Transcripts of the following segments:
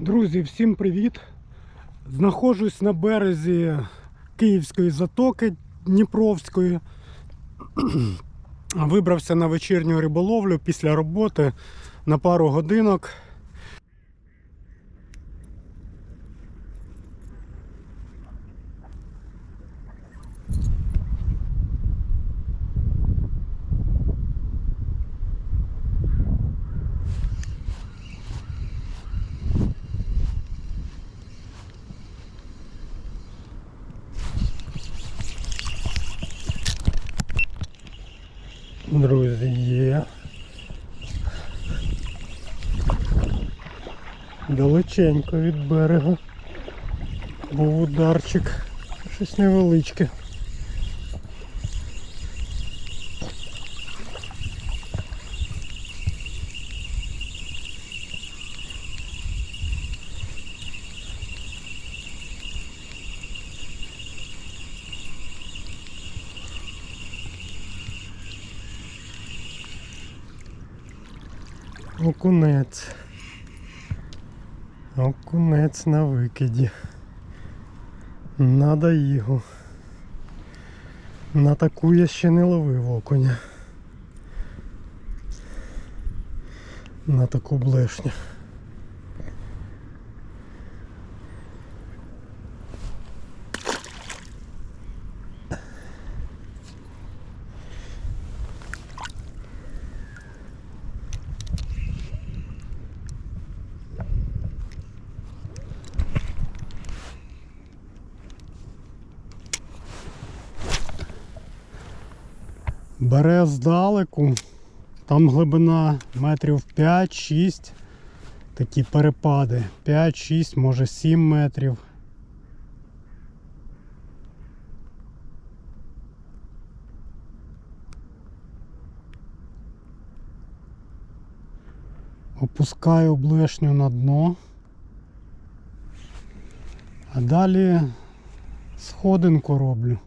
Друзі, всім привіт! Знаходжусь на березі Київської затоки Дніпровської. Вибрався на вечірню риболовлю після роботи на пару годинок. Друзі, є. Далеченько від берега. Був ударчик. Щось невеличке. Окунець. Окунець на викиді. Надо його. На таку я ще не ловив окуня. На таку блешню. Бере здалеку, там глибина метрів 5-6, такі перепади. 5-6, може 7 метрів. Опускаю блешню на дно. А далі сходинку роблю.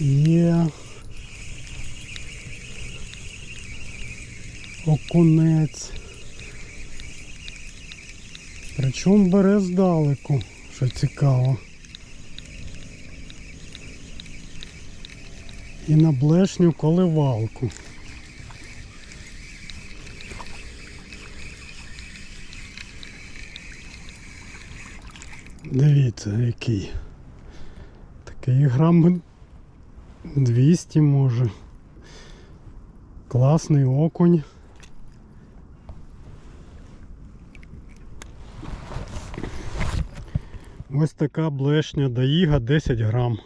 Є. Окунець. Причому бере здалеку, що цікаво. І на блешню коливалку. Дивіться, який. Такий грам 200 може. Класний окунь. Ось така блешня Даїга 10 грам.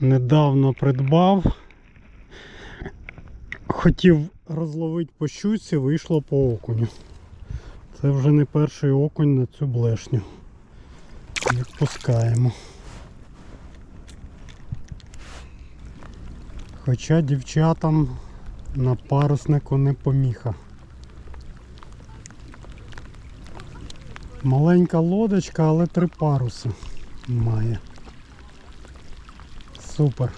Недавно придбав. Хотів розловити по щуці, вийшло по окуню. Це вже не перший окунь на цю блешню. Відпускаємо. Хоча дівчатам на паруснику не поміха. Маленька лодочка, але три паруси має. Супер.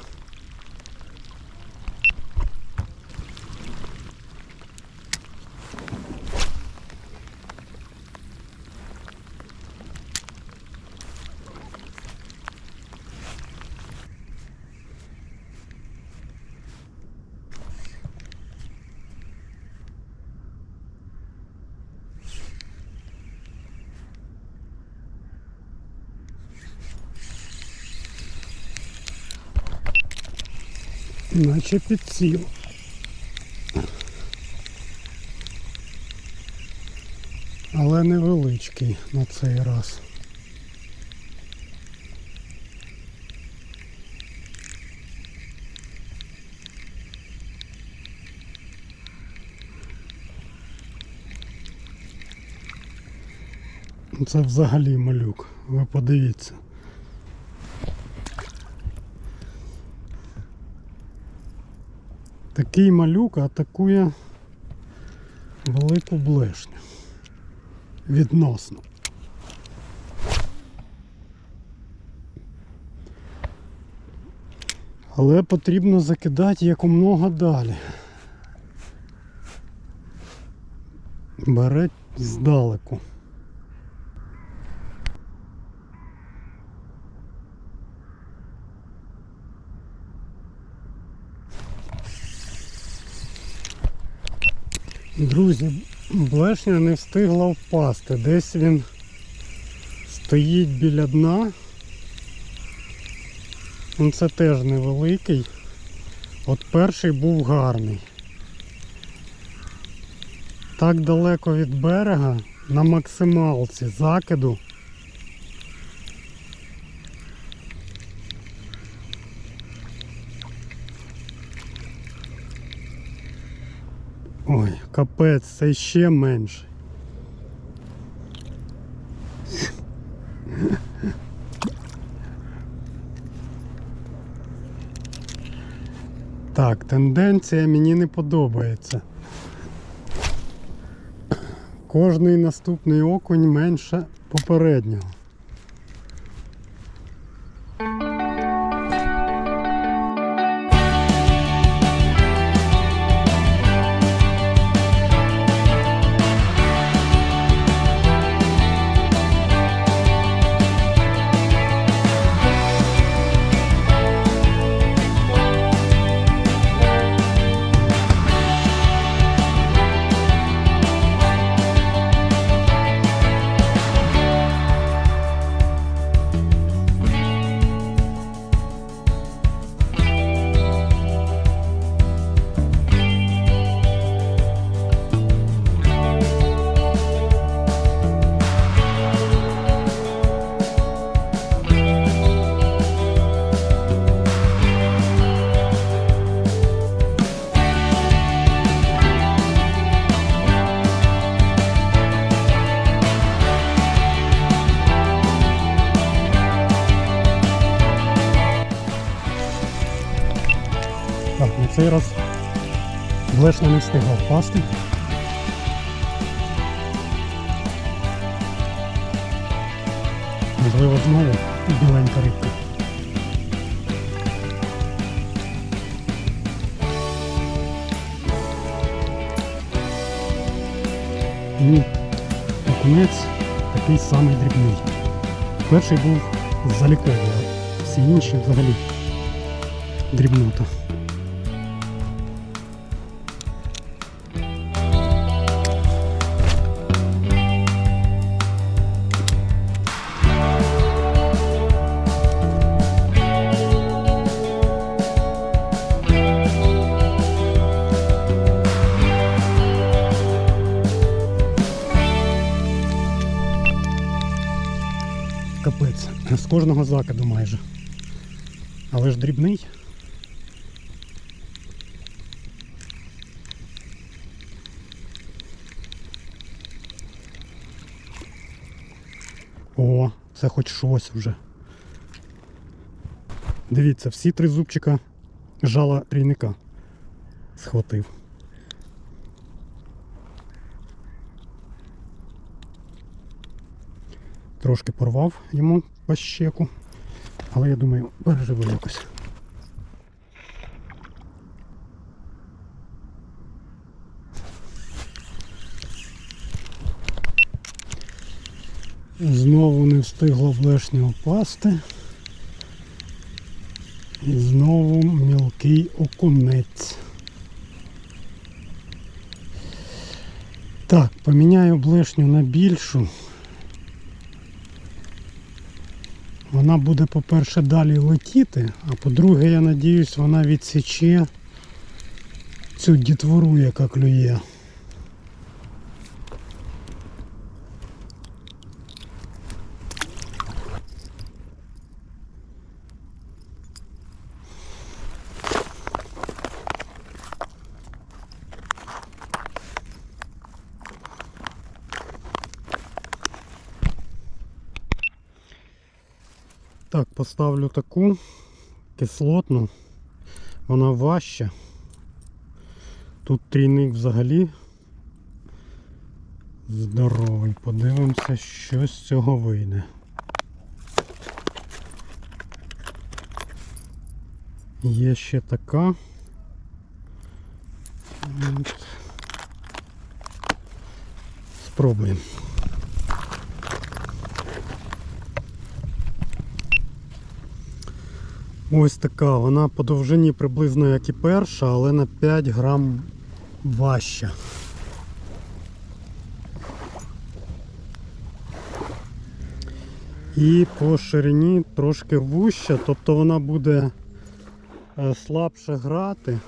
Наче підсів. Але невеличкий на цей раз. Це взагалі малюк. Ви подивіться. Такий малюк атакує велику блешню. Відносно. Але потрібно закидати якомога далі. Бере здалеку. Друзі, блешня не встигла впасти. Десь він стоїть біля дна. Він Це теж невеликий. От перший був гарний. Так далеко від берега на максималці закиду. Ой, капець, це ще менше. Так, тенденція мені не подобається. Кожний наступний окунь менше попереднього. Так, на цей раз блешня не встигла впасти. Можливо, знову біленька рибка. Ні, окунець такий самий дрібний. Перший був заліковий, а всі інші взагалі дрібнота. З кожного закиду майже. Але ж дрібний. О, це хоч щось вже. Дивіться, всі три зубчика жала трійника схватив. Трошки порвав йому по щеку, але я думаю, переживе якось. Знову не встигла блешня опасти. І знову мілкий окунець. Так, поміняю блешню на більшу. Вона буде, по-перше, далі летіти, а по-друге, я надіюсь, вона відсіче цю дітвору, яка клює. Так, поставлю таку кислотну, вона важча. Тут трійник взагалі здоровий. Подивимося, що з цього вийде. Є ще така. Спробуємо. Ось така, вона по довжині приблизно як і перша, але на 5 грам важча. І по ширині трошки вуща, тобто вона буде е, слабше грати.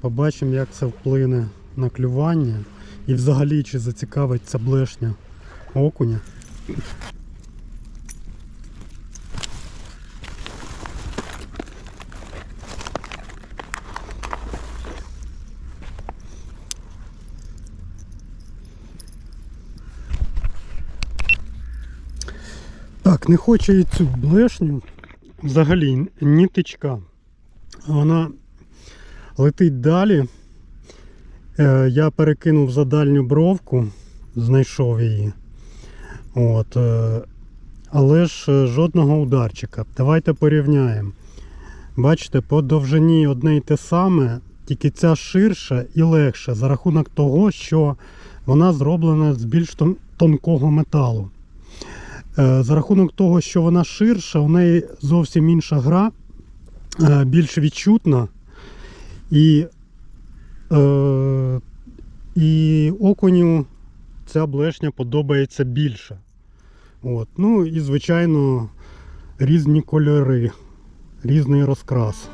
Побачимо, як це вплине на клювання і взагалі чи зацікавить ця блешня окуня. Не хочу і цю блешню взагалі нітичка. Вона летить далі. Е, Я перекинув за дальню бровку, знайшов її. От, е, але ж е, жодного ударчика. Давайте порівняємо. Бачите, по довжині одне й те саме, тільки ця ширша і легша за рахунок того, що вона зроблена з більш тонкого металу. Е, За рахунок того, що вона ширша, у неї зовсім інша гра, е, більш відчутна. І, е, і окуню ця блешня подобається більше. От. Ну і, звичайно, різні кольори, різний розкрас.